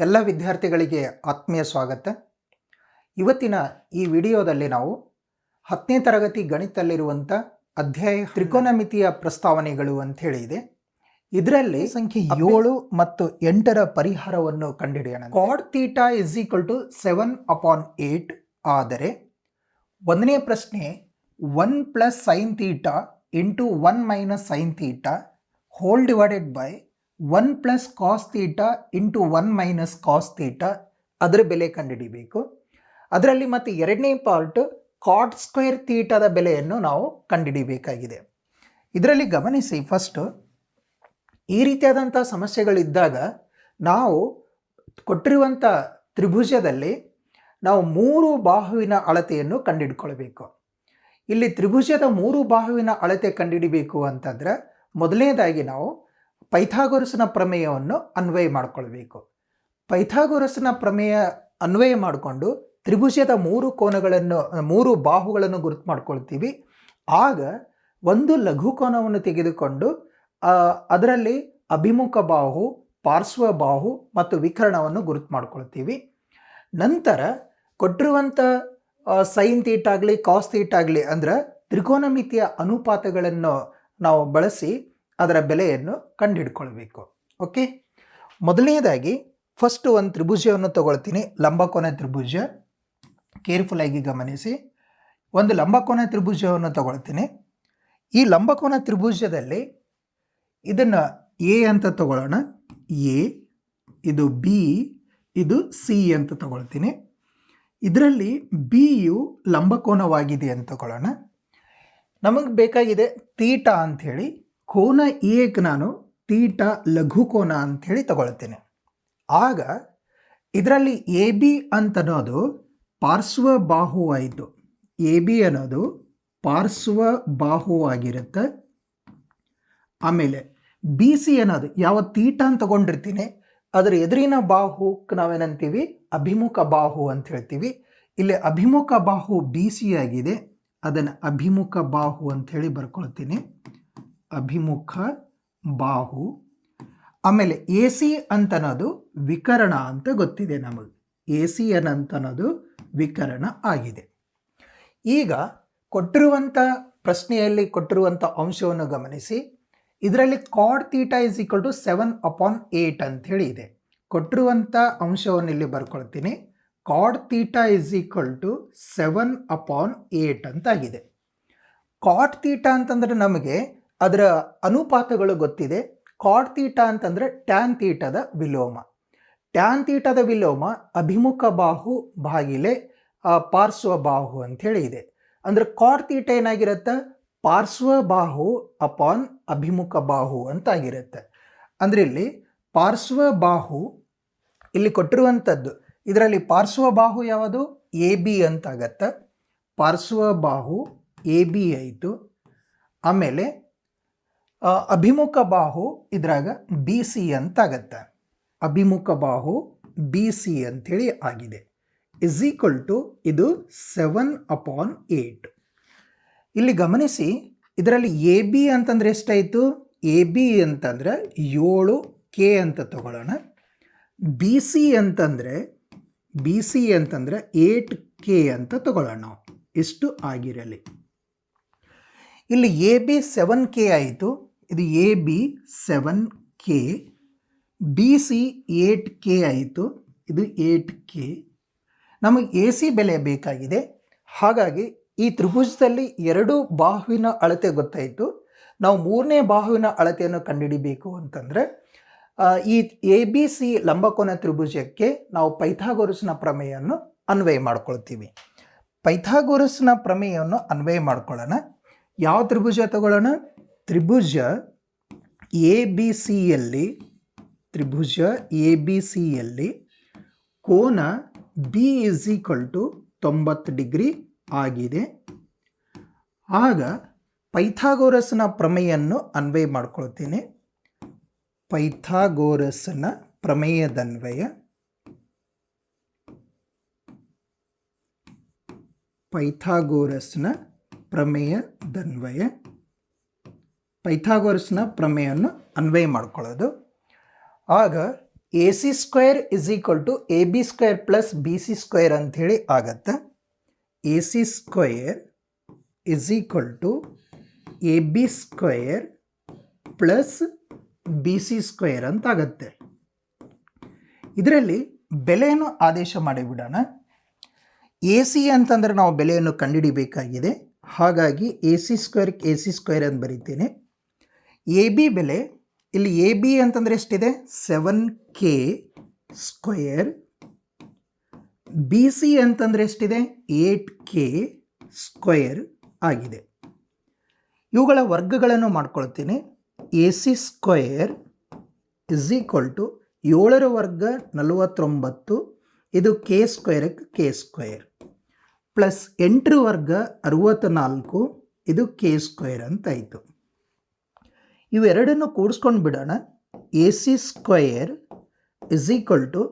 ಎಲ್ಲ ವಿದ್ಯಾರ್ಥಿಗಳಿಗೆ ಆತ್ಮೀಯ ಸ್ವಾಗತ. ಇವತ್ತಿನ ಈ ವಿಡಿಯೋದಲ್ಲಿ ನಾವು ಹತ್ತನೇ ತರಗತಿ ಗಣಿತಲ್ಲಿರುವಂಥ ಅಧ್ಯಾಯ ತ್ರಿಕೋನಮಿತಿಯ ಪ್ರಸ್ತಾವನೆಗಳು ಅಂತ ಹೇಳಿದೆ ಇದರಲ್ಲಿ ಸಂಖ್ಯೆ ಏಳು ಮತ್ತು ಎಂಟರ ಪರಿಹಾರವನ್ನು ಕಂಡುಹಿಡಿಯೋಣ cot theta is equal to seven upon eight ಆದರೆ ಒಂದನೇ ಪ್ರಶ್ನೆ one plus sine theta into one minus sine theta whole divided by one plus cos theta into one minus cos theta ಅದರ ಬೆಲೆ ಕಂಡುಹಿಡಿಬೇಕು. ಅದರಲ್ಲಿ ಮತ್ತು ಎರಡನೇ ಪಾರ್ಟ್ ಕಾಟ್ ಸ್ಕ್ವೇರ್ ತೀಟದ ಬೆಲೆಯನ್ನು ನಾವು ಕಂಡುಹಿಡಿಬೇಕಾಗಿದೆ. ಇದರಲ್ಲಿ ಗಮನಿಸಿ ಫಸ್ಟು ಈ ರೀತಿಯಾದಂಥ ಸಮಸ್ಯೆಗಳಿದ್ದಾಗ ನಾವು ಕೊಟ್ಟಿರುವಂಥ ತ್ರಿಭುಜದಲ್ಲಿ ನಾವು ಮೂರು ಬಾಹುವಿನ ಅಳತೆಯನ್ನು ಕಂಡುಹಿಡ್ಕೊಳ್ಬೇಕು. ಇಲ್ಲಿ ತ್ರಿಭುಜದ ಮೂರು ಬಾಹುವಿನ ಅಳತೆ ಕಂಡುಹಿಡಿಬೇಕು ಅಂತಂದರೆ ಮೊದಲನೇದಾಗಿ ನಾವು ಪೈಥಾಗೊರಸ್ನ ಪ್ರಮೇಯವನ್ನು ಅನ್ವಯ ಮಾಡಿಕೊಳ್ಬೇಕು. ಪೈಥಾಗೊರಸ್ನ ಪ್ರಮೇಯ ಅನ್ವಯ ಮಾಡಿಕೊಂಡು ತ್ರಿಭುಜದ ಮೂರು ಕೋನಗಳನ್ನು, ಮೂರು ಬಾಹುಗಳನ್ನು ಗುರುತು ಮಾಡ್ಕೊಳ್ತೀವಿ. ಆಗ ಒಂದು ಲಘು ಕೋನವನ್ನು ತೆಗೆದುಕೊಂಡು ಅದರಲ್ಲಿ ಅಭಿಮುಖ ಬಾಹು, ಪಾರ್ಶ್ವ ಬಾಹು ಮತ್ತು ವಿಕರಣವನ್ನು ಗುರುತು ಮಾಡ್ಕೊಳ್ತೀವಿ. ನಂತರ ಕೊಟ್ಟಿರುವಂಥ ಸೈನ್ ತೀಟಾಗಲಿ ಕಾಸ್ ಆಗಲಿ, ಅಂದ್ರೆ ತ್ರಿಕೋನಮಿತಿಯ ಅನುಪಾತಗಳನ್ನು ನಾವು ಬಳಸಿ ಅದರ ಬೆಲೆಯನ್ನು ಕಂಡುಹಿಡ್ಕೊಳ್ಬೇಕು. ಓಕೆ ಮೊದಲನೇದಾಗಿ ಫಸ್ಟ್ ಒಂದು ತ್ರಿಭುಜವನ್ನು ತಗೊಳ್ತೀನಿ. ಲಂಬಕೋನ ತ್ರಿಭುಜ. ಕೇರ್ಫುಲ್ಲಾಗಿ ಗಮನಿಸಿ. ಒಂದು ಲಂಬಕೋನ ತ್ರಿಭುಜವನ್ನು ತಗೊಳ್ತೀನಿ. ಈ ಲಂಬಕೋನ ತ್ರಿಭುಜದಲ್ಲಿ ಇದನ್ನು ಎ ಅಂತ ತಗೊಳ್ಳೋಣ. ಎ ಇದು ಬಿ ಇದು ಸಿ ಅಂತ ತಗೊಳ್ತೀನಿ. ಇದರಲ್ಲಿ ಬಿ ಯು ಲಂಬಕೋನವಾಗಿದೆ ಅಂತ ತಗೊಳ್ಳೋಣ. ನಮಗೆ ಬೇಕಾಗಿದೆ ತೀಟ ಅಂಥೇಳಿ. ಕೋನ ಎಗೆ ನಾನು, ತೀಟ ಲಘು ಕೋನ ಅಂಥೇಳಿ ತಗೊಳ್ತೇನೆ. ಆಗ ಇದರಲ್ಲಿ ಎ ಬಿ ಅಂತನ್ನೋದು ಪಾರ್ಶ್ವ ಬಾಹು ಆಯಿತು. ಎ ಬಿ ಅನ್ನೋದು ಪಾರ್ಶ್ವ ಬಾಹು ಆಗಿರುತ್ತೆ. ಆಮೇಲೆ ಬಿ ಸಿ ಅನ್ನೋದು, ಯಾವ ತೀಟ ಅಂತ ತಗೊಂಡಿರ್ತೀನಿ, ಅದರ ಎದುರಿನ ಬಾಹುಕ್ಕೆ ನಾವೇನಂತೀವಿ, ಅಭಿಮುಖ ಬಾಹು ಅಂತ ಹೇಳ್ತೀವಿ. ಇಲ್ಲಿ ಅಭಿಮುಖ ಬಾಹು ಬಿ ಸಿ ಆಗಿದೆ, ಅದನ್ನು ಅಭಿಮುಖ ಬಾಹು ಅಂಥೇಳಿ ಬರ್ಕೊಳ್ತೀನಿ. ಅಭಿಮುಖ, ಬಾಹು. ಆಮೇಲೆ ಎ ಸಿ ಅಂತನೋದು ವಿಕರಣ ಅಂತ ಗೊತ್ತಿದೆ ನಮಗೆ. ಎ ಸಿ ಅನ್ನೋದು ವಿಕರಣ ಆಗಿದೆ. ಈಗ ಕೊಟ್ಟಿರುವಂಥ ಪ್ರಶ್ನೆಯಲ್ಲಿ ಕೊಟ್ಟಿರುವಂಥ ಅಂಶವನ್ನು ಗಮನಿಸಿ. ಇದರಲ್ಲಿ cot theta is equal to seven upon ಅಂತ ಹೇಳಿ ಇದೆ. ಕೊಟ್ಟಿರುವಂಥ ಅಂಶವನ್ನು ಇಲ್ಲಿ ಬರ್ಕೊಳ್ತೀನಿ. Cot theta is equal to seven upon eight ಅಂತ ಆಗಿದೆ. ಕಾಟ್ ತೀಟಾ ಅಂತಂದರೆ ನಮಗೆ ಅದರ ಅನುಪಾತಗಳು ಗೊತ್ತಿದೆ. ಕಾಡ್ ತೀಟ ಅಂತಂದ್ರೆ ಟ್ಯಾನ್ ತೀಟದ ವಿಲೋಮ. ಟ್ಯಾನ್ ತೀಟದ ವಿಲೋಮ ಅಭಿಮುಖ ಬಾಹು ಬಾಗಿಲೆ ಪಾರ್ಶ್ವ ಬಾಹು ಅಂಥೇಳಿ ಇದೆ. ಅಂದ್ರೆ ಕಾಡ್ ತೀಟ ಏನಾಗಿರುತ್ತೆ? ಪಾರ್ಶ್ವ ಬಾಹು ಅಪಾನ್ ಅಭಿಮುಖ ಬಾಹು ಅಂತ ಆಗಿರುತ್ತೆ ಅಂದ್ರೆ ಇಲ್ಲಿ ಪಾರ್ಶ್ವ ಬಾಹು ಇಲ್ಲಿ ಕೊಟ್ಟಿರುವಂಥದ್ದು, ಇದರಲ್ಲಿ ಪಾರ್ಶ್ವ ಬಾಹು ಯಾವುದು? ಎ ಬಿ ಅಂತಾಗತ್ತೆ. ಪಾರ್ಶ್ವ ಬಾಹು ಎ ಬಿ ಆಯಿತು. ಆಮೇಲೆ ಅಭಿಮುಖ ಬಾಹು ಇದ್ರಾಗ ಬಿ ಸಿ ಅಂತ ಆಗತ್ತೆ. ಅಭಿಮುಖ ಬಾಹು ಬಿ ಸಿ ಅಂಥೇಳಿ ಆಗಿದೆ. ಇಸ್ ಈಕ್ವಲ್ ಟು ಇದು ಸೆವೆನ್ ಅಪಾನ್ ಏಟ್ ಇಲ್ಲಿ ಗಮನಿಸಿ, ಇದರಲ್ಲಿ ಎ ಬಿ ಅಂತಂದ್ರೆ ಎಷ್ಟಾಯಿತು? ಎ ಬಿ ಅಂತಂದ್ರೆ ಏಳು ಕೆ ಅಂತ ತಗೊಳ್ಳೋಣ. ಬಿ ಸಿ ಅಂತಂದರೆ, ಬಿ ಸಿ ಅಂತಂದರೆ ಏಟ್ ಕೆ ಅಂತ ತಗೊಳ್ಳೋಣ. ನಾವು ಇಷ್ಟು ಆಗಿರಲಿ. ಇಲ್ಲಿ ಎ ಬಿ ಸೆವೆನ್ ಕೆ ಆಯಿತು. ಇದು A B seven K, B C eight K ಆಯಿತು. ಇದು ಏಟ್ ಕೆ. ನಮಗೆ ಎ ಸಿ ಬೆಲೆ ಬೇಕಾಗಿದೆ. ಹಾಗಾಗಿ ಈ ತ್ರಿಭುಜದಲ್ಲಿ ಎರಡು ಬಾಹುವಿನ ಅಳತೆ ಗೊತ್ತಾಯಿತು. ನಾವು ಮೂರನೇ ಬಾಹುವಿನ ಅಳತೆಯನ್ನು ಕಂಡುಹಿಡಿಬೇಕು ಅಂತಂದರೆ ಈ ಎ ಬಿ ಸಿ ಲಂಬಕೋನ ತ್ರಿಭುಜಕ್ಕೆ ನಾವು ಪೈಥಾಗೋರಸ್ನ ಪ್ರಮೇಯವನ್ನು ಅನ್ವಯ ಮಾಡ್ಕೊಳ್ತೀವಿ. ಪೈಥಾಗೋರಸ್ನ ಪ್ರಮೇಯವನ್ನು ಅನ್ವಯ ಮಾಡ್ಕೊಳ್ಳೋಣ. ಯಾವ ತ್ರಿಭುಜ ತಗೊಳ್ಳೋಣ? ತ್ರಿಭುಜ ಎ ಬಿ ಸಿಯಲ್ಲಿ ತ್ರಿಭುಜ ಎ ಬಿ ಸಿಯಲ್ಲಿ ಕೋನ ಬಿ ಇಸ್ ಈಕ್ವಲ್ ಟು ತೊಂಬತ್ತು ಡಿಗ್ರಿ ಆಗಿದೆ. ಆಗ ಪೈಥಾಗೋರಸ್ನ ಪ್ರಮೇಯನ್ನು ಅನ್ವಯ ಮಾಡ್ಕೊಳ್ತೀನಿ. ಪೈಥಾಗೋರಸ್ನ ಪ್ರಮೇಯದನ್ವಯ ಪೈಥಾಗೋರಸ್ನ ಪ್ರಮೇಯದನ್ವಯ ಪೈಥಾಗೋರಸ್ನ ಪ್ರಮೇಯವನ್ನು ಅನ್ವಯ ಮಾಡ್ಕೊಳ್ಳೋದು. ಆಗ A C square is equal to A B square plus B C square ಅಂಥೇಳಿ ಆಗತ್ತೆ. A C square is equal to A B square plus B C square ಅಂತ ಆಗತ್ತೆ. ಇದರಲ್ಲಿ ಬೆಲೆಯನ್ನು ಆದೇಶ ಮಾಡಿಬಿಡೋಣ ಎ ಸಿ ಅಂತಂದರೆ ನಾವು ಬೆಲೆಯನ್ನು ಕಂಡುಹಿಡಿಬೇಕಾಗಿದೆ. ಹಾಗಾಗಿ A C square A C square ಅಂತ ಬರಿತೀನಿ. ಎ ಬಿ ಬೆಲೆ, ಇಲ್ಲಿ ಎ ಬಿ ಅಂತಂದರೆ ಎಷ್ಟಿದೆ? Seven K square B C ಅಂತಂದರೆ ಎಷ್ಟಿದೆ? ಏಟ್ ಕೆ ಸ್ಕ್ವೇರ್ ಆಗಿದೆ. ಇವುಗಳ ವರ್ಗಗಳನ್ನು ಮಾಡ್ಕೊಳ್ತೀನಿ. A C square is equal to ಏಳರ ವರ್ಗ ನಲವತ್ತೊಂಬತ್ತು, ಇದು ಕೆ ಸ್ಕ್ವೇರ್ಗೆ ಕೆ ಸ್ಕ್ವೇರ್ ಪ್ಲಸ್ ಎಂಟರ ವರ್ಗ ಅರುವತ್ತ್ನಾಲ್ಕು ಇದು ಕೆ ಸ್ಕ್ವೇರ್ ಅಂತಾಯಿತು ಇವೆರಡನ್ನು ಕೂಡಿಸ್ಕೊಂಡು ಬಿಡೋಣ. A C square is equal to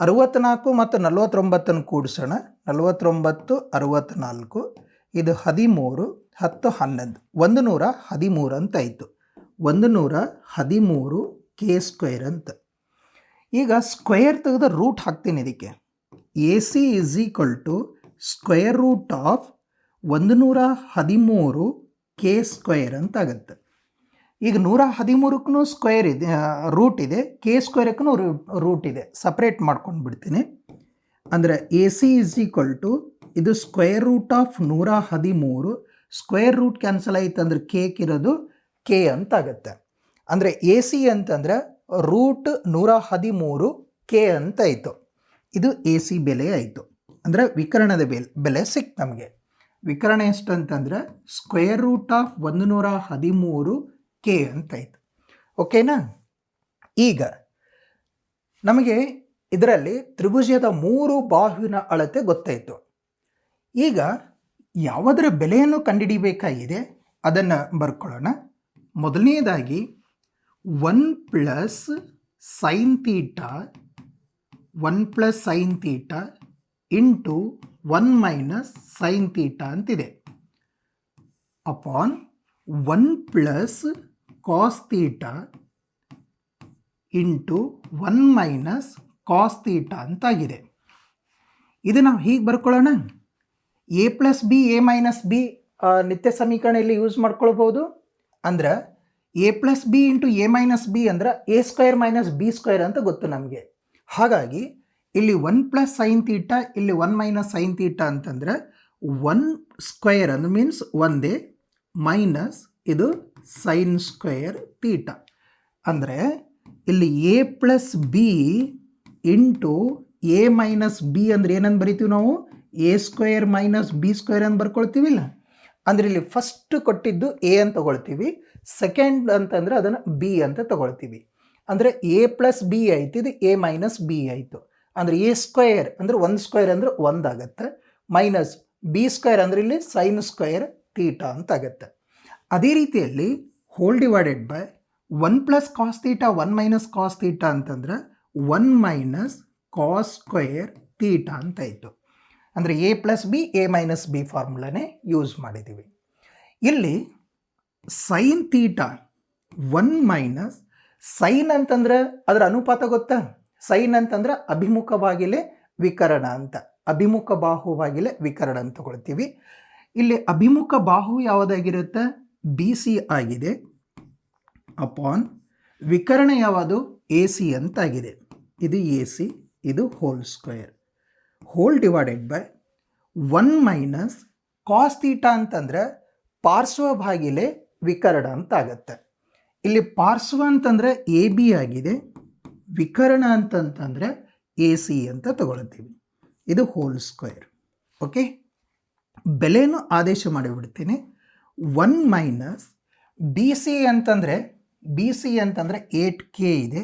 ಅರುವತ್ತ್ನಾಲ್ಕು ಮತ್ತು ನಲವತ್ತೊಂಬತ್ತನ್ನು ಕೂಡಿಸೋಣ. ನಲವತ್ತೊಂಬತ್ತು ಅರುವತ್ತ್ನಾಲ್ಕು ಇದು ಹದಿಮೂರು, ಹತ್ತು, ಹನ್ನೊಂದು. ಒಂದು ನೂರ ಹದಿಮೂರು ಅಂತ ಆಯಿತು. ಒಂದು ನೂರ ಹದಿಮೂರು ಕೆ ಸ್ಕ್ವೇರ್ ಅಂತ. ಈಗ ಸ್ಕ್ವೇರ್ ತೆಗೆದ ರೂಟ್ ಹಾಕ್ತೀನಿ ಇದಕ್ಕೆ. A C is equal to square root of ಒಂದು ನೂರ ಹದಿಮೂರು ಕೆ ಸ್ಕ್ವೇರ್ ಅಂತ ಆಗುತ್ತೆ. ಈಗ ನೂರ ಹದಿಮೂರಕ್ಕೂ ಸ್ಕ್ವೇರ್ ಇದೆ ರೂಟ್ ಇದೆ ಕೆ ಸ್ಕ್ವೇರಕ್ಕೂ ರೂಟ್ ಇದೆ. ಸಪ್ರೇಟ್ ಮಾಡ್ಕೊಂಡು ಬಿಡ್ತೀನಿ. ಅಂದರೆ A C is equal to ಇದು ಸ್ಕ್ವೇರ್ ರೂಟ್ ಆಫ್ ನೂರ ಹದಿಮೂರು. ಸ್ಕ್ವೇರ್ ರೂಟ್ ಕ್ಯಾನ್ಸಲ್ ಆಯಿತು ಅಂದರೆ ಕೇಕ್ ಇರೋದು ಕೆ ಅಂತ ಆಗುತ್ತೆ. ಅಂದರೆ ಎ ಸಿ ಅಂತಂದರೆ ರೂಟ್ ನೂರ ಹದಿಮೂರು ಕೆ ಅಂತ ಆಯಿತು. ಇದು ಎ ಸಿ ಬೆಲೆ ಆಯಿತು. ಅಂದರೆ ವಿಕರಣದ ಬೆಲೆ ಬೆಲೆ ಸಿಕ್ತು ನಮಗೆ. ವಿಕರಣ ಎಷ್ಟು ಅಂತಂದರೆ ಸ್ಕ್ವೇರ್ ರೂಟ್ ಆಫ್ ಒಂದು ನೂರ ಹದಿಮೂರು ಕೆ ಅಂತಾಯಿತು. ಓಕೆನಾ? ಈಗ ನಮಗೆ ಇದರಲ್ಲಿ ತ್ರಿಭುಜದ ಮೂರು ಬಾಹುವಿನ ಅಳತೆ ಗೊತ್ತಾಯಿತು. ಈಗ ಯಾವುದರ ಬೆಲೆಯನ್ನು ಕಂಡುಹಿಡಿಯಬೇಕಾಗಿದೆ ಅದನ್ನು ಬರ್ಕೊಳ್ಳೋಣ. ಮೊದಲನೇದಾಗಿ one plus sine theta one plus sine theta into one minus sine theta ಅಂತಿದೆ. Upon one plus cos theta into one minus cos theta ಅಂತಾಗಿದೆ. ಇದು ನಾವು ಹೀಗೆ ಬರ್ಕೊಳ್ಳೋಣ. A plus B, A minus B ನಿತ್ಯ ಸಮೀಕರಣ ಇಲ್ಲಿ ಯೂಸ್ ಮಾಡ್ಕೊಳ್ಬೋದು. ಅಂದ್ರೆ A plus B into A minus B ಅಂದ್ರೆ A square minus B square ಅಂತ ಗೊತ್ತು ನಮಗೆ. ಹಾಗಾಗಿ ಇಲ್ಲಿ ಒನ್ ಪ್ಲಸ್ ಸೈನ್ ತೀಟ ಇಲ್ಲಿ ಒನ್ ಮೈನಸ್ ಸೈನ್ ತೀಟ ಅಂತಂದ್ರೆ ಒನ್ ಸ್ಕ್ವೇರ್ ಅಂದ್ರೆ ಮೀನ್ಸ್ ಒಂದೇ. ಮೈನಸ್ ಇದು ಸೈನ್ ಸ್ಕ್ವೇರ್ ತೀಟ ಅಂದರೆ ಇಲ್ಲಿ A plus B into A minus B ಅಂದ್ರೆ ಏನಂದು ಬರಿತೀವಿ ನಾವು? A square minus B square ಅಂತ ಬರ್ಕೊಳ್ತೀವಿಲ್ಲ? ಅಂದರೆ ಇಲ್ಲಿ ಫಸ್ಟ್ ಕೊಟ್ಟಿದ್ದು ಎ ಅಂತ ತಗೊಳ್ತೀವಿ. ಸೆಕೆಂಡ್ ಅಂತಂದರೆ ಅದನ್ನು ಬಿ ಅಂತ ತಗೊಳ್ತೀವಿ. ಅಂದರೆ ಎ ಪ್ಲಸ್ ಬಿ ಆಯಿತು, ಇದು ಎ ಮೈನಸ್ ಬಿ ಆಯಿತು. ಅಂದರೆ ಎ ಸ್ಕ್ವೇರ್ ಅಂದರೆ ಒಂದು ಸ್ಕ್ವೇರ್ ಅಂದರೆ ಒಂದಾಗತ್ತೆ ಮೈನಸ್ ಬಿ ಸ್ಕ್ವೇರ್ ಅಂದರೆ ಇಲ್ಲಿ ಸೈನ್ ಸ್ಕ್ವೇರ್ ತೀಟಾ ಅಂತ ಆಗುತ್ತೆ. ಅದೇ ರೀತಿಯಲ್ಲಿ whole divided by one plus cos theta one minus cos theta ಅಂತಂದ್ರೆ ಒನ್ ಮೈನಸ್ ಕಾಸ್ ಸ್ಕ್ವೇರ್ ಅಂತ ಇತ್ತು. ಅಂದರೆ A plus B A minus B ಫಾರ್ಮುಲಾನೇ use ಮಾಡಿದ್ದೀವಿ ಇಲ್ಲಿ sine theta one minus sine ಅಂತಂದ್ರೆ ಅದರ ಅನುಪಾತ ಗೊತ್ತಾ? ಸೈನ್ ಅಂತಂದ್ರೆ ಅಭಿಮುಖವಾಗಿಲೇ ವಿಕರಣ ಅಂತ. ಅಭಿಮುಖ ಬಾಹುವಾಗಿಲೇ ವಿಕರಣ ಅಂತ ತಗೊಳ್ತೀವಿ. ಇಲ್ಲಿ ಅಭಿಮುಖ ಬಾಹು ಯಾವುದಾಗಿರುತ್ತೆ? ಬಿ ಸಿ ಆಗಿದೆ. ಅಪಾನ್ ವಿಕರಣ ಯಾವುದು? ಎ ಸಿ ಅಂತಾಗಿದೆ. ಇದು ಎ ಸಿ ಇದು whole square whole divided by one minus cos theta ಅಂತಂದ್ರೆ ಪಾರ್ಶ್ವ ಭಾಗಿಲೆ ವಿಕರಣ ಅಂತ ಆಗತ್ತೆ ಇಲ್ಲಿ ಪಾರ್ಶ್ವ ಅಂತಂದರೆ ಎ ಬಿ ಆಗಿದೆ. ವಿಕರಣ ಅಂತಂತಂದರೆ ಎ ಸಿ ಅಂತ ತಗೊಳ್ತೀವಿ. ಇದು ಹೋಲ್ ಸ್ಕ್ವೇರ್ ಓಕೆ ಬೆಲೆಯನ್ನು ಆದೇಶ ಮಾಡಿಬಿಡ್ತೀನಿ. ಒನ್ ಮೈನಸ್ ಬಿ ಸಿ ಅಂತಂದರೆ ಬಿ ಸಿ ಅಂತಂದರೆ ಏಟ್ ಕೆ ಇದೆ.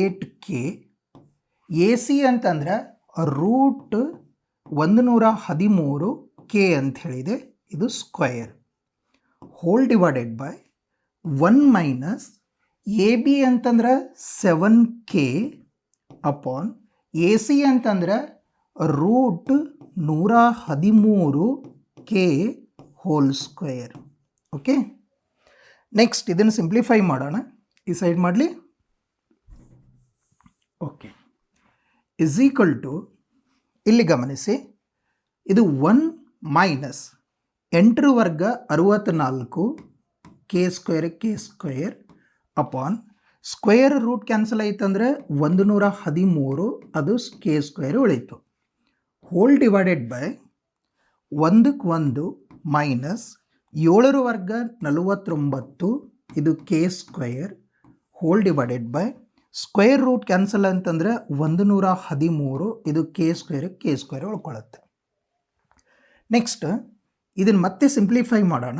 ಏಟ್ ಕೆ ಎ ಸಿ ಅಂತಂದರೆ ರೂಟ್ ಒಂದು ನೂರ ಹದಿಮೂರು ಕೆ ಅಂತ ಹೇಳಿದೆ ಇದು square whole divided by one minus A B ಅಂತಂದ್ರೆ seven K upon A C ಅಂತಂದ್ರೆ ರೂಟ್ ನೂರ ಹದಿಮೂರು K whole square. Okay? Next ಇದನ್ನು ಸಿಂಪ್ಲಿಫೈ ಮಾಡೋಣ. ಈ ಸೈಡ್ ಮಾಡಲಿ. ಓಕೆ. ಇಸ್ ಈಕ್ವಲ್ ಟು ಇಲ್ಲಿ ಗಮನಿಸಿ. ಇದು ಒನ್ ಮೈನಸ್ ಎಂಟರ ವರ್ಗ ಅರುವತ್ತ್ನಾಲ್ಕು K square K square upon square root cancel ಆಯ್ತಂದರೆ ಒಂದು ನೂರ ಹದಿಮೂರು, ಅದು ಕೆ ಸ್ಕ್ವೇರ್ ಉಳೀತು. ಹೋಲ್ ಡಿವೈಡೆಡ್ ಬೈ ಒಂದಕ್ಕೆ ಒಂದು ಮೈನಸ್ ಏಳರ ವರ್ಗ ನಲವತ್ತೊಂಬತ್ತು, ಇದು K square whole divided by square root cancel ಅಂತಂದರೆ ಒಂದು ನೂರ ಹದಿಮೂರು, ಇದು ಕೆ ಸ್ಕ್ವೇರ್ ಕೆ ಸ್ಕ್ವೇರ್ ಉಳ್ಕೊಳ್ಳುತ್ತೆ ನೆಕ್ಸ್ಟ್ ಇದನ್ನು ಮತ್ತೆ ಸಿಂಪ್ಲಿಫೈ ಮಾಡೋಣ.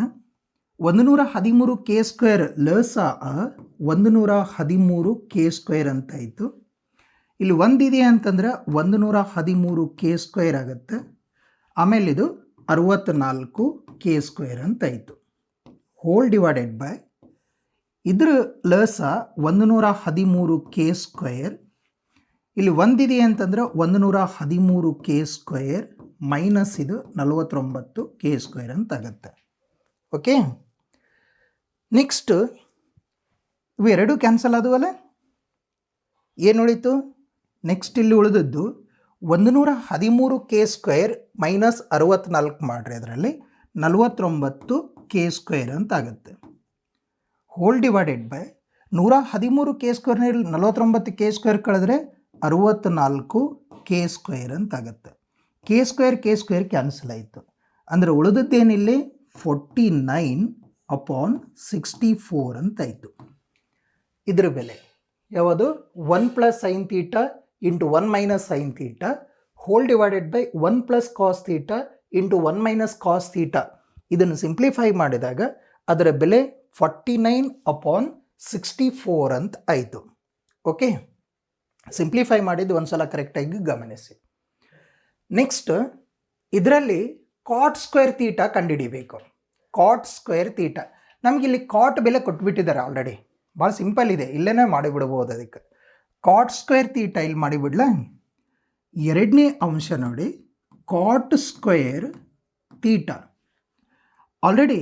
ಒಂದು ನೂರ ಹದಿಮೂರು ಕೆ ಸ್ಕ್ವೇರ್ ಲಸ ಒಂದು ನೂರ ಹದಿಮೂರು ಕೆ ಸ್ಕ್ವೇರ್ ಅಂತಾಯಿತು ಇಲ್ಲಿ ಒಂದಿದೆ ಅಂತಂದ್ರೆ ಒಂದು ನೂರ ಹದಿಮೂರು ಕೆ ಸ್ಕ್ವೇರ್ ಆಗುತ್ತೆ. ಆಮೇಲೆ ಇದು ಅರವತ್ತ್ನಾಲ್ಕು ಕೆ ಸ್ಕ್ವೇರ್ ಅಂತಾಯಿತು ಹೋಲ್ ಡಿವೈಡೆಡ್ ಬೈ ಇದ್ರ ಲಸ ಒಂದು ನೂರ ಹದಿಮೂರು ಕೆ ಸ್ಕ್ವೇರ್ ಇಲ್ಲಿ ಒಂದಿದೆ ಅಂತಂದ್ರೆ ಒಂದು ನೂರ ಹದಿಮೂರು ಕೆ ಸ್ಕ್ವೇರ್ ಮೈನಸ್ ಇದು ನಲವತ್ತೊಂಬತ್ತು ಕೆ ಸ್ಕ್ವೇರ್ ಅಂತ ಆಗುತ್ತೆ. ಓಕೆ ನೆಕ್ಸ್ಟ್ ಇವೆರಡೂ ಕ್ಯಾನ್ಸಲ್ ಆದವಲ್ಲ? ಏನು ಉಳಿತು? ನೆಕ್ಸ್ಟ್ ಇಲ್ಲಿ ಉಳಿದದ್ದು ಒಂದು ನೂರ ಹದಿಮೂರು ಕೆ ಸ್ಕ್ವೇರ್ ಮೈನಸ್ ಅರವತ್ತ್ನಾಲ್ಕು ಮಾಡಿರಿ ಅದರಲ್ಲಿ. ನಲವತ್ತೊಂಬತ್ತು ಕೆ ಸ್ಕ್ವೇರ್ ಅಂತ ಆಗುತ್ತೆ. ಹೋಲ್ ಡಿವೈಡೆಡ್ ಬೈ ನೂರ ಹದಿಮೂರು ಕೆ ಸ್ಕ್ವೇರ್ನಲ್ಲಿ ನಲವತ್ತೊಂಬತ್ತು ಕೆ ಸ್ಕ್ವೇರ್ ಕಳೆದ್ರೆ ಅರವತ್ತ್ನಾಲ್ಕು ಕೆ ಸ್ಕ್ವೇರ್ ಅಂತ ಆಗುತ್ತೆ. K square K square cancel ಆಯಿತು. ಅಂದರೆ ಉಳಿದದ್ದೇನಿಲ್ಲಿ? Forty nine upon sixty four ಅಂತಾಯಿತು ಇದ್ರ ಬೆಲೆ ಯಾವುದು? One plus sine theta into one minus sine theta whole divided by one plus cos theta into one minus cos theta ಇದನ್ನು simplify ಮಾಡಿದಾಗ ಅದರ ಬೆಲೆ forty nine upon sixty four ಅಂತ ಆಯಿತು. Okay simplify ಮಾಡಿದ್ದು ಒಂದು ಸಲ ಕರೆಕ್ಟಾಗಿ ಗಮನಿಸಿ. ನೆಕ್ಸ್ಟ್ ಇದರಲ್ಲಿ ಕಾಟ್ ಸ್ಕ್ವೇರ್ ತೀಟ ಕಂಡುಹಿಡಿಬೇಕು. ಕಾಟ್ ಸ್ಕ್ವೇರ್ ತೀಟ ನಮಗಿಲ್ಲಿ ಕಾಟ್ ಬೆಲೆ ಕೊಟ್ಬಿಟ್ಟಿದ್ದಾರೆ ಆಲ್ರೆಡಿ ಭಾಳ ಸಿಂಪಲ್ ಇದೆ. ಇಲ್ಲೇ ಮಾಡಿಬಿಡ್ಬೋದು ಅದಕ್ಕೆ. ಕಾಟ್ ಸ್ಕ್ವೇರ್ ತೀಟ ಇಲ್ಲಿ ಮಾಡಿಬಿಡ್ಲ? ಎರಡನೇ ಅಂಶ ನೋಡಿ ಕಾಟ್ ಸ್ಕ್ವೇರ್ ತೀಟ ಆಲ್ರೆಡಿ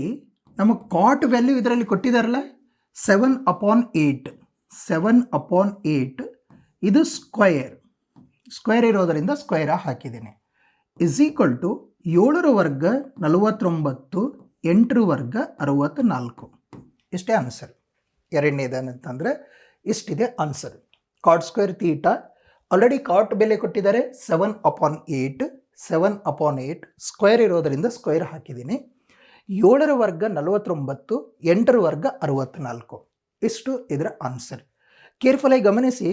ನಮಗೆ ಕಾಟ್ ವ್ಯಾಲ್ಯೂ ಇದರಲ್ಲಿ ಕೊಟ್ಟಿದ್ದಾರಲ್ಲ seven upon eight seven upon eight ಇದು ಸ್ಕ್ವಯರ್ ಸ್ಕ್ವೇರ್ ಇರೋದರಿಂದ ಸ್ಕ್ವೇರ ಹಾಕಿದ್ದೀನಿ. ಇಸ್ ಈಕ್ವಲ್ ಟು ಏಳರ ವರ್ಗ ನಲವತ್ತೊಂಬತ್ತು, ಎಂಟರ ವರ್ಗ ಅರವತ್ತ್ನಾಲ್ಕು ಇಷ್ಟೇ ಆನ್ಸರ್ ಎರಡನೇದಂತಂದರೆ ಇಷ್ಟಿದೆ answer cot square theta already cot ಬೆಲೆ ಕೊಟ್ಟಿದ್ದಾರೆ seven upon eight seven upon eight square ಇರೋದರಿಂದ ಸ್ಕ್ವೇರ್ ಹಾಕಿದ್ದೀನಿ. ಏಳರ ವರ್ಗ ನಲವತ್ತೊಂಬತ್ತು, ಎಂಟರ ವರ್ಗ ಅರವತ್ತ್ನಾಲ್ಕು ಇಷ್ಟು ಇದರ ಆನ್ಸರ್ ಕೇರ್ಫುಲ್ಲಾಗಿ ಗಮನಿಸಿ.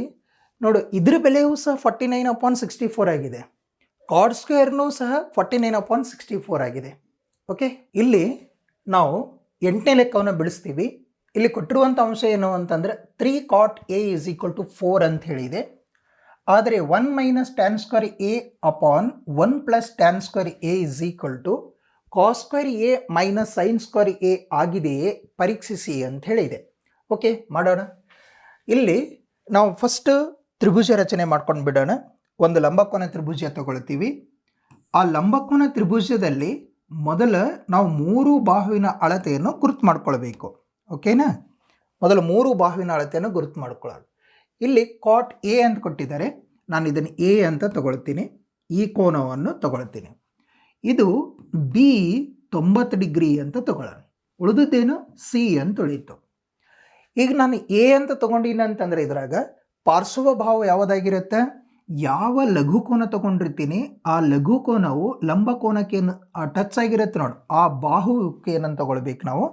ನೋಡು, ಇದ್ರ ಬೆಲೆಯೂ ಸಹ forty nine upon sixty four ಆಗಿದೆ. ಕಾಡ್ ಸ್ಕ್ವೇರ್ನೂ ಸಹ forty nine upon sixty four ಆಗಿದೆ. ಓಕೆ ಇಲ್ಲಿ ನಾವು ಎಂಟನೇ ಲೆಕ್ಕವನ್ನು ಬಿಡಿಸ್ತೀವಿ. ಇಲ್ಲಿ ಕೊಟ್ಟಿರುವಂಥ ಅಂಶ ಏನು ಅಂತಂದರೆ three cot A is equal to four ಅಂತ ಹೇಳಿದೆ. ಆದರೆ one minus tan square A upon one plus tan square A is equal to cos square A minus sine square A ಆಗಿದೆಯೇ ಪರೀಕ್ಷಿಸಿ ಅಂತ ಹೇಳಿದೆ. ಓಕೆ ಮಾಡೋಣ. ಇಲ್ಲಿ ನಾವು ಫಸ್ಟ್ ತ್ರಿಭುಜ ರಚನೆ ಮಾಡ್ಕೊಂಡು ಬಿಡೋಣ. ಒಂದು ಲಂಬಕೋನ ತ್ರಿಭುಜ ತಗೊಳ್ತೀವಿ. ಆ ಲಂಬಕೋನ ತ್ರಿಭುಜದಲ್ಲಿ ಮೊದಲ ನಾವು ಮೂರು ಬಾಹುವಿನ ಅಳತೆಯನ್ನು ಗುರುತು ಮಾಡ್ಕೊಳ್ಬೇಕು. ಓಕೆನಾ? ಮೊದಲು ಮೂರು ಬಾಹುವಿನ ಅಳತೆಯನ್ನು ಗುರುತು ಮಾಡ್ಕೊಳ್ಳೋದು. ಇಲ್ಲಿ ಕಾಟ್ ಎ ಅಂತ ಕೊಟ್ಟಿದ್ದಾರೆ. ನಾನು ಇದನ್ನು ಎ ಅಂತ ತಗೊಳ್ತೀನಿ. ಈ ಕೋನವನ್ನು ತಗೊಳ್ತೀನಿ. ಇದು ಬಿ ತೊಂಬತ್ತು ಡಿಗ್ರಿ ಅಂತ ತಗೊಳ್ಳೋಣ. ಉಳಿದದ್ದೇನು? ಸಿ ಅಂತ ಉಳಿಯಿತು. ಈಗ ನಾನು ಎ ಅಂತ ತೊಗೊಂಡಿನಿ ಅಂತಂದರೆ ಇದ್ರಾಗ ಪಾರ್ಶ್ವ ಭಾವ ಯಾವುದಾಗಿರುತ್ತೆ? ಯಾವ ಲಘು ಕೋನ ತಗೊಂಡಿರ್ತೀನಿ, ಆ ಲಘು ಕೋನವು ಲಂಬ ಕೋನಕ್ಕೆ ಟಚ್ ಆಗಿರುತ್ತೆ ನೋಡಿ. ಆ ಬಾಹುಕ್ಕೆ ಏನಂತ ತಗೊಳ್ಬೇಕು ನಾವು?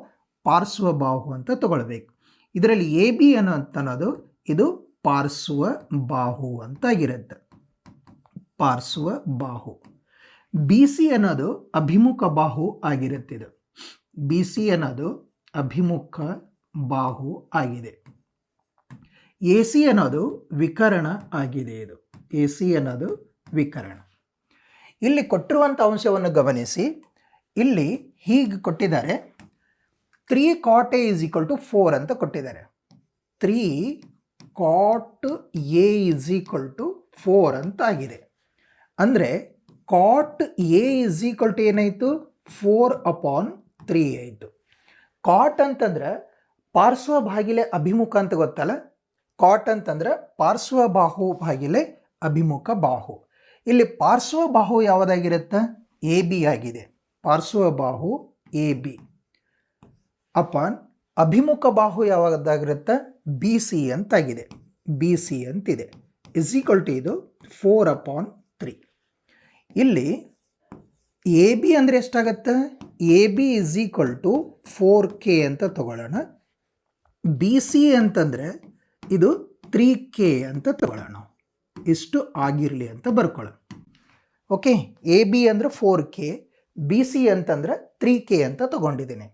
ಪಾರ್ಶ್ವ ಬಾಹು ಅಂತ ತಗೊಳ್ಬೇಕು. ಇದರಲ್ಲಿ ಎ, ಬಿ ಅನ್ನೋ ಅನ್ನೋದು ಇದು ಪಾರ್ಶ್ವ ಬಾಹು ಅಂತ ಆಗಿರುತ್ತೆ ಪಾರ್ಶ್ವ ಬಾಹು. ಬಿ, ಸಿ ಅನ್ನೋದು ಅಭಿಮುಖ ಬಾಹು ಆಗಿರುತ್ತೆ ಇದು. ಬಿ, ಸಿ ಅನ್ನೋದು ಅಭಿಮುಖ ಬಾಹು ಆಗಿದೆ. ಎ, ಸಿ ಅನ್ನೋದು ವಿಕರಣ ಆಗಿದೆ ಇದು. ಎ, ಸಿ ಅನ್ನೋದು ವಿಕರಣ. ಇಲ್ಲಿ ಕೊಟ್ಟಿರುವಂಥ ಅಂಶವನ್ನು ಗಮನಿಸಿ. ಇಲ್ಲಿ ಹೀಗೆ ಕೊಟ್ಟಿದ್ದಾರೆ. Three cot A is equal to four ಅಂತ ಕೊಟ್ಟಿದ್ದಾರೆ. Three cot A is equal to four ಅಂತ ಆಗಿದೆ ಅಂದರೆ cot A is equal to ಏನಾಯಿತು? ಫೋರ್ ಅಪಾನ್ ತ್ರೀ ಆಯಿತು. ಕಾಟ್ ಅಂತಂದ್ರೆ ಪಾರ್ಶ್ವ ಬಾಗಿಲೆ ಅಭಿಮುಖ ಅಂತ ಗೊತ್ತಲ್ಲ? ಕಾಟ್ ಅಂತಂದ್ರೆ ಪಾರ್ಶ್ವ ಬಾಹು ಬಾಗಿಲೆ ಅಭಿಮುಖ ಬಾಹು. ಇಲ್ಲಿ ಪಾರ್ಶ್ವ ಬಾಹು ಯಾವುದಾಗಿರುತ್ತೆ? ಎ ಬಿ ಆಗಿದೆ. ಪಾರ್ಶ್ವ ಬಾಹು ಎ ಬಿ ಅಪಾನ್ ಅಭಿಮುಖ ಬಾಹು ಯಾವಾಗದಾಗಿರುತ್ತೆ ಬಿ ಸಿ ಅಂತಾಗಿದೆ. ಬಿ ಸಿ ಅಂತಿದೆ. ಇಸ್ ಈಕ್ವಲ್ ಟು ಇದು ಫೋರ್ ಅಪಾನ್ ತ್ರೀ ಇಲ್ಲಿ ಎ ಬಿ ಅಂದರೆ ಎಷ್ಟಾಗತ್ತೆ? A B is equal to four K ಅಂತ ತಗೊಳ್ಳೋಣ. ಬಿ ಸಿ ಅಂತಂದರೆ ಇದು ತ್ರೀ ಕೆ ಅಂತ ತಗೊಳ್ಳೋಣ. ಇಷ್ಟು ಆಗಿರಲಿ ಅಂತ ಬರ್ಕೊಳ್ಳೋಣ. ಓಕೆ ಎ ಬಿ ಅಂದರೆ ಫೋರ್ ಕೆ ಬಿ ಸಿ ಅಂತಂದ್ರೆ ತ್ರೀ ಕೆ ಅಂತ ತಗೊಂಡಿದ್ದೀನಿ.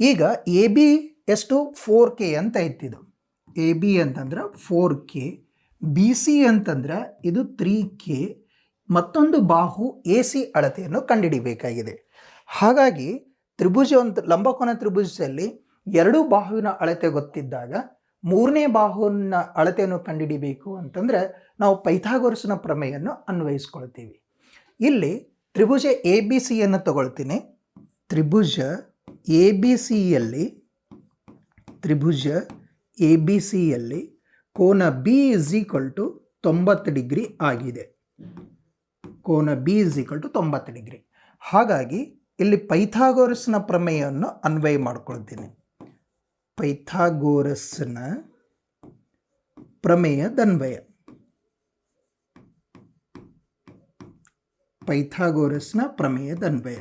ಈಗ ಎ ಬಿ ಎಷ್ಟು ಫೋರ್ ಕೆ ಅಂತ ಇತ್ತಿದು. ಎ ಬಿ ಅಂತಂದ್ರೆ ಫೋರ್ ಕೆ ಬಿ ಸಿ ಅಂತಂದ್ರೆ ಇದು ತ್ರೀ ಕೆ ಮತ್ತೊಂದು ಬಾಹು ಎ ಸಿ ಅಳತೆಯನ್ನು ಕಂಡುಹಿಡಿಬೇಕಾಗಿದೆ ಹಾಗಾಗಿ ತ್ರಿಭುಜ ಒಂದು ಲಂಬಕೋನ ತ್ರಿಭುಜದಲ್ಲಿ ಎರಡು ಬಾಹುವಿನ ಅಳತೆ ಗೊತ್ತಿದ್ದಾಗ ಮೂರನೇ ಬಾಹುವಿನ ಅಳತೆಯನ್ನು ಕಂಡುಹಿಡಿಬೇಕು ಅಂತಂದರೆ ನಾವು ಪೈಥಾಗೋರಸ್ನ ಪ್ರಮೇಯನ್ನು ಅನ್ವಯಿಸ್ಕೊಳ್ತೀವಿ. ಇಲ್ಲಿ ತ್ರಿಭುಜ ಎ ಬಿ ಸಿಯನ್ನು ತಗೊಳ್ತೀನಿ. ತ್ರಿಭುಜ ಎ ಬಿ ಸಿಯಲ್ಲಿ ತ್ರಿಭುಜ ಎ ಬಿ ಸಿಯಲ್ಲಿ ಕೋನ ಬಿ ಇಸ್ ಈಕ್ವಲ್ ಟು ತೊಂಬತ್ತು ಡಿಗ್ರಿ ಆಗಿದೆ. ಕೋನ ಬಿ ಇಸ್ ಈಕ್ವಲ್ ಟು ತೊಂಬತ್ತು ಡಿಗ್ರಿ. ಹಾಗಾಗಿ ಇಲ್ಲಿ ಪೈಥಾಗೋರಸ್ನ ಪ್ರಮೇಯವನ್ನು ಅನ್ವಯ ಮಾಡ್ಕೊಳ್ತೀನಿ. ಪೈಥಾಗೋರಸ್ನ ಪ್ರಮೇಯದನ್ವಯ. ಪೈಥಾಗೋರಸ್ನ ಪ್ರಮೇಯದನ್ವಯ.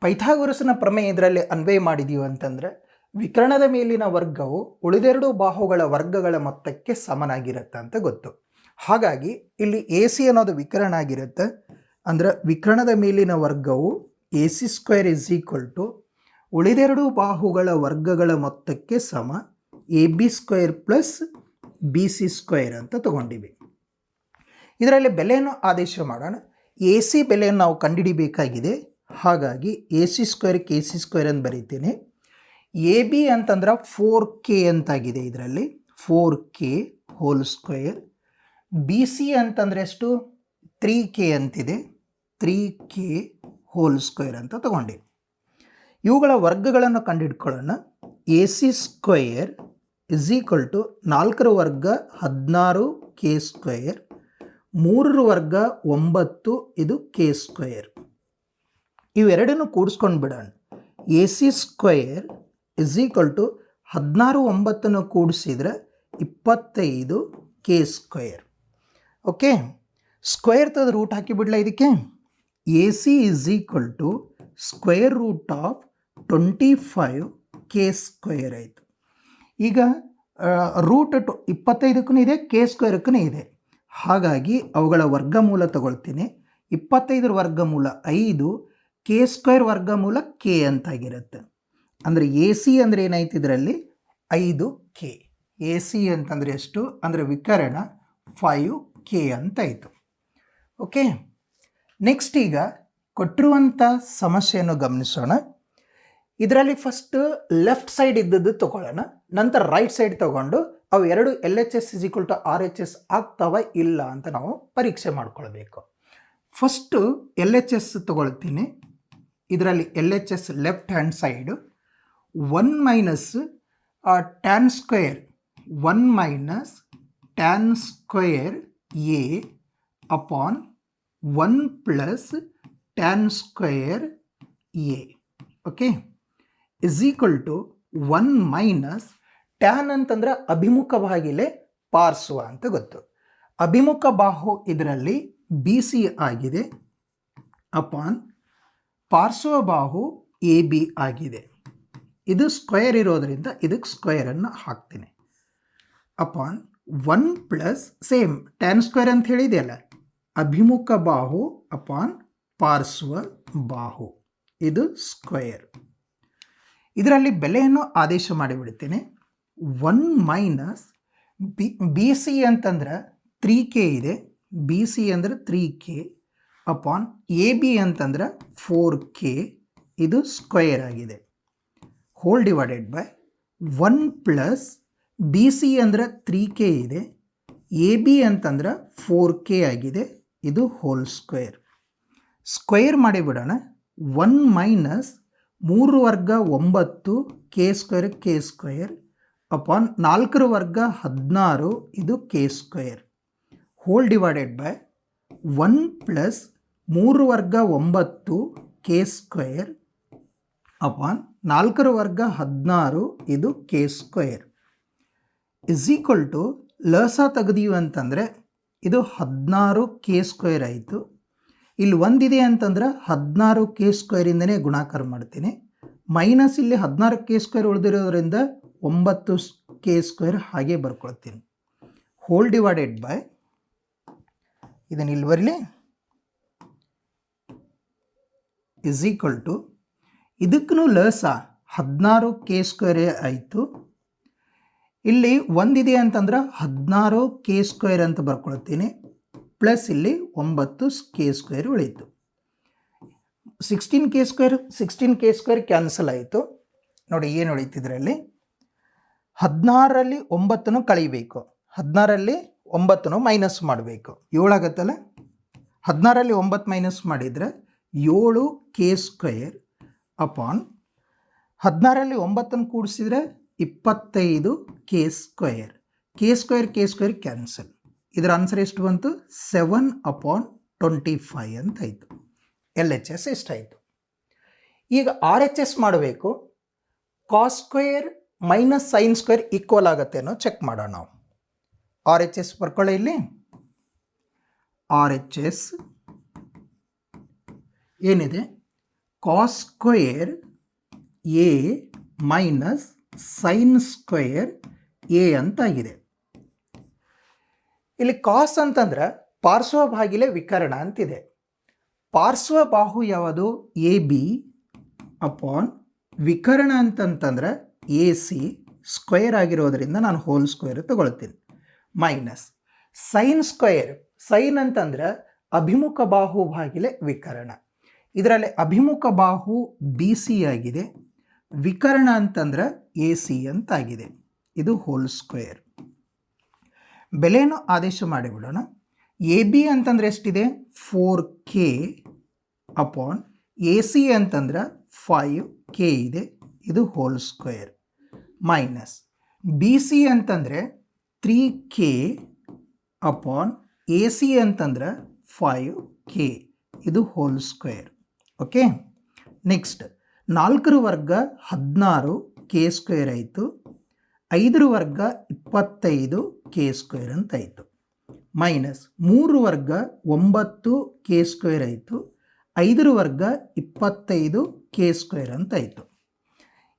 ಪೈಥಾಗೋರಸ್ನ ಪ್ರಮೇಯ ಇದರಲ್ಲಿ ಅನ್ವಯ ಮಾಡಿದೀವಿ ಅಂತಂದರೆ, ವಿಕರಣದ ಮೇಲಿನ ವರ್ಗವು ಉಳಿದೆರಡು ಬಾಹುಗಳ ವರ್ಗಗಳ ಮೊತ್ತಕ್ಕೆ ಸಮನಾಗಿರುತ್ತೆ ಅಂತ ಗೊತ್ತು. ಹಾಗಾಗಿ ಇಲ್ಲಿ ಎ ಸಿ ಅನ್ನೋದು ವಿಕರಣ ಆಗಿರುತ್ತೆ. ಅಂದ್ರೆ ವಿಕರಣದ ಮೇಲಿನ ವರ್ಗವು A C square is equal to ಉಳಿದೆರಡು ಬಾಹುಗಳ ವರ್ಗಗಳ ಮೊತ್ತಕ್ಕೆ ಸಮ A B square plus B C square ಅಂತ ತಗೊಂಡಿವಿ. ಇದರಲ್ಲಿ ಬೆಲೆಯನ್ನು ಆದೇಶ ಮಾಡೋಣ. ಎ ಸಿ ಬೆಲೆಯನ್ನು ನಾವು ಕಂಡುಹಿಡಿಬೇಕಾಗಿದೆ. ಹಾಗಾಗಿ A C square K C square ಅಂತ ಬರೀತೀನಿ. ಎ ಬಿ ಅಂತಂದ್ರೆ ಫೋರ್ ಕೆ ಅಂತಾಗಿದೆ ಇದರಲ್ಲಿ. Four K whole square. B C ಅಂತಂದರೆ ಎಷ್ಟು? ತ್ರೀ ಕೆ ಅಂತಿದೆ. ತ್ರೀ ಕೆ ಹೋಲ್ ಸ್ಕ್ವೇರ್ ಅಂತ ತಗೊಂಡೆ ಇವುಗಳ ವರ್ಗಗಳನ್ನು ಕಂಡುಹಿಡ್ಕೊಳ್ಳೋಣ A C square is equal to ನಾಲ್ಕರ ವರ್ಗ ಹದಿನಾರು ಕೆ ಸ್ಕ್ವೇರ್. ಮೂರರ ವರ್ಗ ಒಂಬತ್ತು ಇದು ಕೆ ಸ್ಕ್ವೇರ್. ಇವೆರಡನ್ನು ಕೂಡಿಸ್ಕೊಂಡು ಬಿಡೋಣ. A C square is equal to ಹದಿನಾರು ಒಂಬತ್ತನ್ನು ಕೂಡಿಸಿದ್ರೆ ಇಪ್ಪತ್ತೈದು ಕೆ ಸ್ಕ್ವೇರ್. ಓಕೆ ಸ್ಕ್ವೇರ್ ತದ ರೂಟ್ ಹಾಕಿಬಿಡ್ಲ ಇದಕ್ಕೆ? A C is equal to square root of twenty five K square ಆಯಿತು. ಈಗ ರೂಟ್ ಟು ಇಪ್ಪತ್ತೈದಕ್ಕೂ ಇದೆ, ಕೆ ಸ್ಕ್ವೇರ್ಕ್ಕೂ ಇದೆ. ಹಾಗಾಗಿ ಅವುಗಳ ವರ್ಗಮೂಲ ತಗೊಳ್ತೀನಿ. ಇಪ್ಪತ್ತೈದರ ವರ್ಗಮೂಲ ಐದು ಕೆ ಸ್ಕ್ವೇರ್ ವರ್ಗಮೂಲ ಕೆ ಅಂತಾಗಿರುತ್ತೆ. ಅಂದರೆ ಎ ಸಿ ಅಂದರೆ ಏನಾಯ್ತು ಇದರಲ್ಲಿ? ಐದು ಕೆ. ಎ ಸಿ ಅಂತಂದರೆ ಎಷ್ಟು? ಅಂದರೆ ವಿಕರಣ ಫೈವ್ ಕೆ ಅಂತಾಯಿತು ಓಕೆ? ನೆಕ್ಸ್ಟ್ ಈಗ ಕೊಟ್ಟಿರುವಂಥ ಸಮಸ್ಯೆಯನ್ನು ಗಮನಿಸೋಣ. ಇದರಲ್ಲಿ ಫಸ್ಟ್ ಲೆಫ್ಟ್ ಸೈಡ್ ಇದ್ದದ್ದು ತಗೊಳ್ಳೋಣ. ನಂತರ ರೈಟ್ ಸೈಡ್ ತೊಗೊಂಡು ಅವು ಎರಡು L H S is equal to R H S ಆಗ್ತಾವ ಇಲ್ಲ ಅಂತ ನಾವು ಪರೀಕ್ಷೆ ಮಾಡ್ಕೊಳ್ಬೇಕು. ಫಸ್ಟು ಎಲ್ ಎಚ್ ಎಸ್ ತಗೊಳ್ತೀನಿ. ಇದರಲ್ಲಿ L H S left hand side one minus tan square one minus tan square A upon one plus tan square A okay is equal to one minus tan ಅಂತಂದ್ರೆ ಅಭಿಮುಖ ಬಾಗಿಲೆ ಪಾರ್ಸುವ ಅಂತ ಗೊತ್ತು. ಅಭಿಮುಖ ಬಾಹು ಇದರಲ್ಲಿ ಬಿ ಸಿ ಆಗಿದೆ ಅಪಾನ್ ಪಾರ್ಶ್ವ ಬಾಹು ಎ ಬಿ ಆಗಿದೆ. ಇದು ಸ್ಕ್ವೇರ್ ಇರೋದರಿಂದ ಇದಕ್ಕೆ ಸ್ಕ್ವೇರನ್ನು ಹಾಕ್ತೀನಿ. Upon one plus same tan square ಅಂತ ಹೇಳಿದೆಯಲ್ಲ, ಅಭಿಮುಖ ಬಾಹು ಅಪಾನ್ ಪಾರ್ಶ್ವ ಬಾಹು. ಇದು ಸ್ಕ್ವೇರ್ ಇದರಲ್ಲಿ ಬೆಲೆಯನ್ನು ಆದೇಶ ಮಾಡಿಬಿಡ್ತೇನೆ. One minus B B C ಅಂತಂದ್ರೆ ತ್ರೀ ಕೆ ಇದೆ. ಬಿ ಸಿ ಅಂದರೆ three K upon A B ಅಂತಂದ್ರೆ ಫೋರ್ ಕೆ ಇದು ಸ್ಕ್ವೇರ್ ಆಗಿದೆ. Whole divided by one plus B C ಅಂದರೆ ತ್ರೀ ಕೆ ಇದೆ. ಎ ಬಿ ಅಂತಂದ್ರೆ ಫೋರ್ ಕೆ ಆಗಿದೆ. ಇದು ಹೋಲ್ ಸ್ಕ್ವೇರ್ ಸ್ಕ್ವೇರ್ ಮಾಡಿಬಿಡೋಣ ಒನ್ ಮೈನಸ್ ಮೂರು ವರ್ಗ ಒಂಬತ್ತು K square K square upon ನಾಲ್ಕರ ವರ್ಗ ಹದಿನಾರು ಇದು K square whole divided by one plus ಮೂರು ವರ್ಗ ಒಂಬತ್ತು ಕೆ ಸ್ಕ್ವೇರ್ ಅಪಾನ್ ನಾಲ್ಕರ ವರ್ಗ ಹದಿನಾರು ಇದು K square. Is equal to ಲಸ ತೆಗೆದೀವಿ ಅಂತಂದರೆ ಇದು ಹದಿನಾರು ಕೆ ಸ್ಕ್ವೇರ್ ಆಯಿತು. ಇಲ್ಲಿ ಒಂದಿದೆ ಅಂತಂದ್ರೆ ಹದಿನಾರು ಕೆ ಸ್ಕ್ವೇರಿಂದನೇ ಗುಣಾಕಾರ ಮಾಡ್ತೀನಿ. ಮೈನಸ್ ಇಲ್ಲಿ ಹದಿನಾರು ಕೆ ಸ್ಕ್ವೇರ್ ಉಳಿದಿರೋದ್ರಿಂದ ಒಂಬತ್ತು ಕೆ ಸ್ಕ್ವೇರ್ ಹಾಗೆ ಬರ್ಕೊಳ್ತೀನಿ. ಹೋಲ್ ಡಿವೈಡೆಡ್ ಬೈ ಇದನ್ನು ಇಲ್ಲಿ ಬರಲಿ. ಇಸ್ ಈಕ್ವಲ್ ಟು ಇದಕ್ಕೂ ಲಸ ಹದಿನಾರು ಕೆ ಸ್ಕ್ವೇರ್ ಆಯಿತು. ಇಲ್ಲಿ ಒಂದಿದೆ ಅಂತಂದ್ರೆ ಹದಿನಾರು ಕೆ ಸ್ಕ್ವೇರ್ ಅಂತ ಬರ್ಕೊಳ್ತೀನಿ. ಪ್ಲಸ್ ಇಲ್ಲಿ ಒಂಬತ್ತು K square ಉಳೀತು. Sixteen K square sixteen K square cancel ಆಯಿತು. ನೋಡಿ ಏನು ಉಳಿತಿದ್ರಲ್ಲಿ ಹದಿನಾರರಲ್ಲಿ ಒಂಬತ್ತನ್ನು ಕಳಿಬೇಕು. ಹದಿನಾರಲ್ಲಿ ಒಂಬತ್ತನ್ನು ಮೈನಸ್ ಮಾಡಬೇಕು. ಏಳಾಗತ್ತಲ್ಲ? ಹದಿನಾರಲ್ಲಿ ಒಂಬತ್ತು ಮೈನಸ್ ಮಾಡಿದರೆ ಏಳು ಕೆ ಸ್ಕ್ವೇರ್ ಅಪಾನ್ ಹದಿನಾರಲ್ಲಿ ಒಂಬತ್ತನ್ನು ಕೂಡಿಸಿದರೆ ಇಪ್ಪತ್ತೈದು K square K square K square cancel ಇದರ ಆನ್ಸರ್ ಎಷ್ಟು ಬಂತು? ಸೆವೆನ್ ಅಪಾನ್ ಟ್ವೆಂಟಿ ಫೈ ಅಂತ ಆಯಿತು ಎಲ್ ಎಚ್ ಎಸ್ ಎಷ್ಟಾಯಿತು? ಈಗ ಆರ್ ಎಚ್ ಎಸ್ ಮಾಡಬೇಕು. Cos square minus sine square equal ಆಗುತ್ತೆ ಅನ್ನೋ ಚೆಕ್ ಮಾಡೋಣ ನಾವು. ಆರ್ ಎಚ್ ಎಸ್ ಬರ್ಕೊಳ್ಳಿ ಇಲ್ಲಿ. ಆರ್ ಎಚ್ ಎಸ್ ಏನಿದೆ? Cos square A minus sine square A ಅಂತಾಗಿದೆ ಇಲ್ಲಿ ಕಾಸ್ ಅಂತಂದ್ರೆ ಪಾರ್ಶ್ವಭಾಗಿಲೆ ವಿಕರಣ ಅಂತಿದೆ. ಪಾರ್ಶ್ವಬಾಹು ಯಾವುದು? ಎ ಬಿ ಅಪಾನ್ ವಿಕರಣ ಅಂತಂತಂದ್ರೆ ಎ ಸಿ ಸ್ಕ್ವೇರ್ ಆಗಿರೋದ್ರಿಂದ ನಾನು ಹೋಲ್ ಸ್ಕ್ವೇರ್ ತಗೊಳ್ತೀನಿ. ಮೈನಸ್ ಸೈನ್ ಸ್ಕ್ವೇರ್ ಸೈನ್ ಅಂತಂದ್ರೆ ಅಭಿಮುಖ ಬಾಹು ಬಾಗಿಲೆ ವಿಕರಣ. ಇದರಲ್ಲಿ ಅಭಿಮುಖ ಬಾಹು ಬಿ ಸಿ ಆಗಿದೆ. ವಿಕರ್ಣ ಅಂತಂದ್ರೆ ಎ ಸಿ ಅಂತಾಗಿದೆ. ಇದು ಹೋಲ್ ಸ್ಕ್ವೇರ್ ಬೆಲೆಯನ್ನು ಆದೇಶ ಮಾಡಿಬಿಡೋಣ. ಎ ಬಿ ಅಂತಂದ್ರೆ ಎಷ್ಟಿದೆ? Four K upon A C ಅಂತಂದ್ರೆ ಫೈವ್ ಕೆ ಇದೆ. ಇದು whole square minus B C ಅಂತಂದರೆ three K upon A C ಅಂತಂದ್ರೆ ಫೈವ್ ಕೆ ಇದು ಹೋಲ್ ಸ್ಕ್ವೇರ್ ಓಕೆ ನೆಕ್ಸ್ಟ್ ನಾಲ್ಕರ ವರ್ಗ ಹದಿನಾರು ಕೆ ಸ್ಕ್ವೇರ್ ಆಯಿತು. ಐದರ ವರ್ಗ ಇಪ್ಪತ್ತೈದು ಕೆ ಸ್ಕ್ವೇರ್ ಅಂತ ಆಯಿತು. ಮೈನಸ್ ಮೂರು ವರ್ಗ ಒಂಬತ್ತು ಕೆ ಸ್ಕ್ವೇರ್ ಆಯಿತು. ಐದರ ವರ್ಗ ಇಪ್ಪತ್ತೈದು ಕೆ ಸ್ಕ್ವೇರ್ ಅಂತ ಆಯಿತು.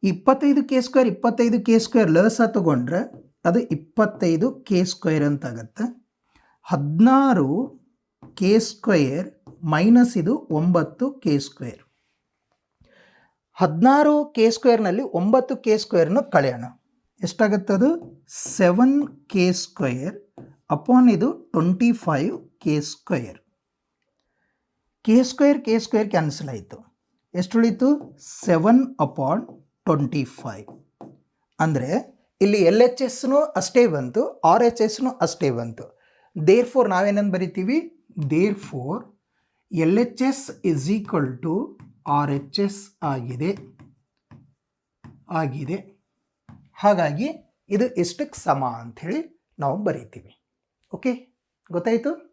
ಇಪ್ಪತ್ತೈದು ಕೆ ಸ್ಕ್ವೇರ್ ಇಪ್ಪತ್ತೈದು ಕೆ ಸ್ಕ್ವೇರ್ ಲಸ ತಗೊಂಡ್ರೆ ಅದು ಇಪ್ಪತ್ತೈದು ಕೆ ಸ್ಕ್ವೇರ್ ಅಂತ ಆಗುತ್ತೆ. ಹದಿನಾರು ಕೆ ಸ್ಕ್ವೇರ್ ಮೈನಸ್ ಇದು ಒಂಬತ್ತು ಕೆ ಸ್ಕ್ವೇರ್ ಹದಿನಾರು ಕೆ ಸ್ಕ್ವೇರ್ನಲ್ಲಿ ಒಂಬತ್ತು ಕೆ ಸ್ಕ್ವೇರ್ನು ಕಳೆಯೋಣ. ಎಷ್ಟಾಗುತ್ತೆ ಅದು? ಸೆವೆನ್ ಕೆ ಸ್ಕ್ವೇರ್ ಅಪಾನ್ ಇದು twenty five K square K square K square cancel ಆಯಿತು. ಎಷ್ಟು ಉಳಿತು ಸೆವೆನ್ ಅಪಾನ್ ಟ್ವೆಂಟಿ ಫೈವ್ ಅಂದರೆ ಇಲ್ಲಿ ಎಲ್ ಎಚ್ ಎಸ್ನು ಅಷ್ಟೇ ಬಂತು ಆರ್ ಎಚ್ ಎಸ್ನು ಅಷ್ಟೇ ಬಂತು. ದೇರ್ ಫೋರ್ ನಾವೇನಂದು ಬರಿತೀವಿ? Therefore L H S is equal to R H S ಆಗಿದೆ. ಆಗಿದೆ. ಹಾಗಾಗಿ ಇದು ಎಷ್ಟಕ್ಕೆ ಸಮ ಅಂಥೇಳಿ ನಾವು ಬರೀತೀವಿ. ಓಕೆ ಗೊತ್ತಾಯಿತು?